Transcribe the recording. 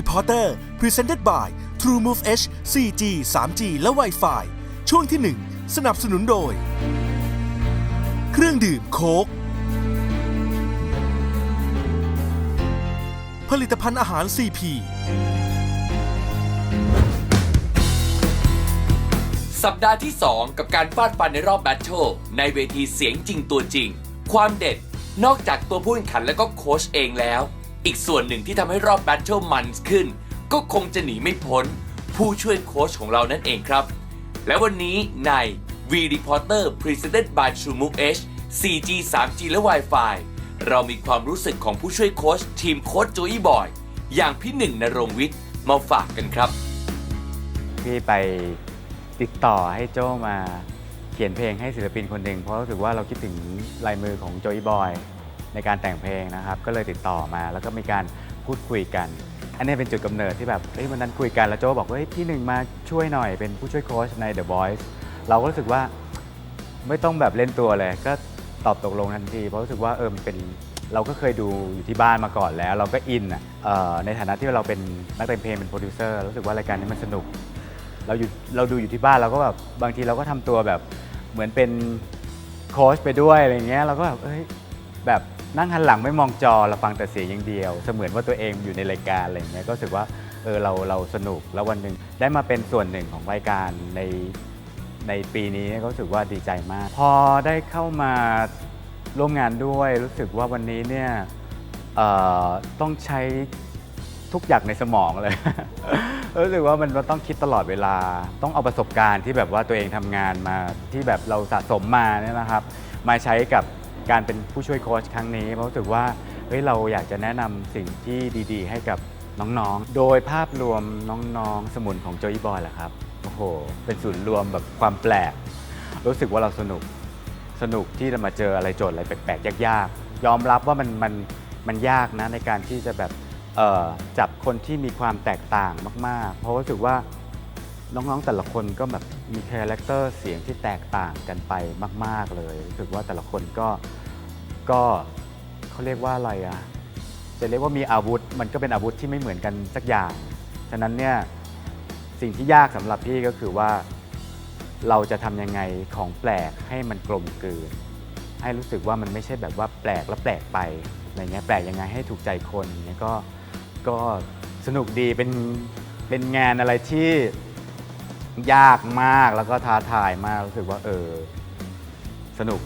V Reporter Presented by TrueMove H 4G 3G และ Wi-Fi ช่วงที่ 1 สนับสนุนโดย เครื่องดื่มโค้ก ผลิตภัณฑ์อาหาร CP สัปดาห์ที่ 2 กับการฟาดฟันในรอบแบทเทิลในเวทีเสียงจริงตัวจริง ความเด็ดนอกจากตัวผู้แข่งขันและก็โค้ชเองแล้ว อีกส่วนหนึ่งที่ทำให้รอบแบทเทิลมันขึ้น ก็คงจะหนีไม่พ้น ผู้ช่วยโค้ชของเรานั่นเองครับ และวันนี้ใน V Reporter Presented by TrueMove H 4G 3G และ Wi-Fi เรามีความรู้สึกของผู้ช่วยโค้ชทีมโค้ชโจอี้บอย อย่างพี่หนึ่งนรงวิทย์มาฝากกันครับ พี่ไปติดต่อให้โจมาเขียนเพลงให้ศิลปินคนหนึ่งเพราะรู้สึกว่าเราคิดถึงลายมือของโจยบอย ในการแต่งเพลงนะครับ ก็เลยติดต่อมาแล้วก็มีการพูดคุยกัน อันนี้เป็นจุดกำเนิดที่แบบเฮ้ยวันนั้นคุยกันแล้วโจบอกว่าเฮ้ยพี่หนึ่งมาช่วยหน่อยเป็นผู้ช่วยโค้ชใน The Voice เราก็รู้สึกว่าไม่ต้องแบบเล่นตัวเลย ก็ตอบตกลงทันที เพราะรู้สึกว่าเออมันเป็นเราก็เคยดูอยู่ที่บ้านมาก่อนแล้ว เราก็อินอะเอ่อในฐานะที่เราเป็นนักแต่งเพลงเป็นโปรดิวเซอร์รู้สึกว่ารายการนี้มันสนุก เราอยู่เราดูอยู่ที่บ้านเราก็แบบบางทีเราก็ทำตัวแบบเหมือนเป็นโค้ชไปด้วยอะไรเงี้ยเราก็แบบเอ้ยแบบ นั่งหันหลังไม่มองจอเราฟังแต่เสียงอย่างเดียว เสมือนว่าตัวเองอยู่ในรายการอะไรเงี้ยก็รู้สึกว่าเออเราเราสนุกแล้ววันหนึ่งได้มาเป็นส่วนหนึ่งของรายการในในปีนี้ก็รู้สึกว่าดีใจมาก พอได้เข้ามาร่วมงานด้วย รู้สึกว่าวันนี้เนี่ยเอ่อต้องใช้ทุกอย่างในสมองเลย รู้สึกว่ามันมันต้องคิดตลอดเวลา ต้องเอาประสบการณ์ที่แบบว่าตัวเองทำงานมาที่แบบเราสะสมมาเนี่ยนะครับ มาใช้กับ การเป็นผู้ช่วยโค้ชครั้งนี้เพราะรู้สึกว่าเฮ้ยเราอยากจะแนะนำสิ่งที่ดี ๆ ให้กับน้องๆ โดยภาพรวมน้องๆ สมุนของโจยบอยแหละครับโอ้โหเป็นศูนย์รวมแบบความแปลก รู้สึกว่าเราสนุกสนุกที่จะมาเจออะไรโจทย์อะไรแปลกๆยากๆ ยอมรับว่ามันมันมันยากนะในการที่จะแบบเอ่อจับคนที่มีความแตกต่างมาก ๆ เพราะรู้สึกว่า น้องๆแต่ละคนก็แบบมีคาแรคเตอร์เสียงที่แตกต่างกันไปมาก ๆเลยรู้สึกว่าแต่ละคนก็ก็เขาเรียกว่าอะไรอะจะเรียกว่ามีอาวุธ มันก็เป็นอาวุธที่ไม่เหมือนกันสักอย่างฉะนั้นเนี่ยสิ่งที่ยากสำหรับพี่ก็คือว่า เราจะทำยังไงของแปลกให้มันกลมกลืน ให้รู้สึกว่ามันไม่ใช่แบบว่าแปลกแล้วแปลกไปอะไรเงี้ยแปลกยังไงให้ถูกใจคนเนี่ยก็ก็สนุกดีเป็นเป็นงานอะไรที่ ยากมากแล้วก็ท้าทายมากรู้สึกว่าเออสนุก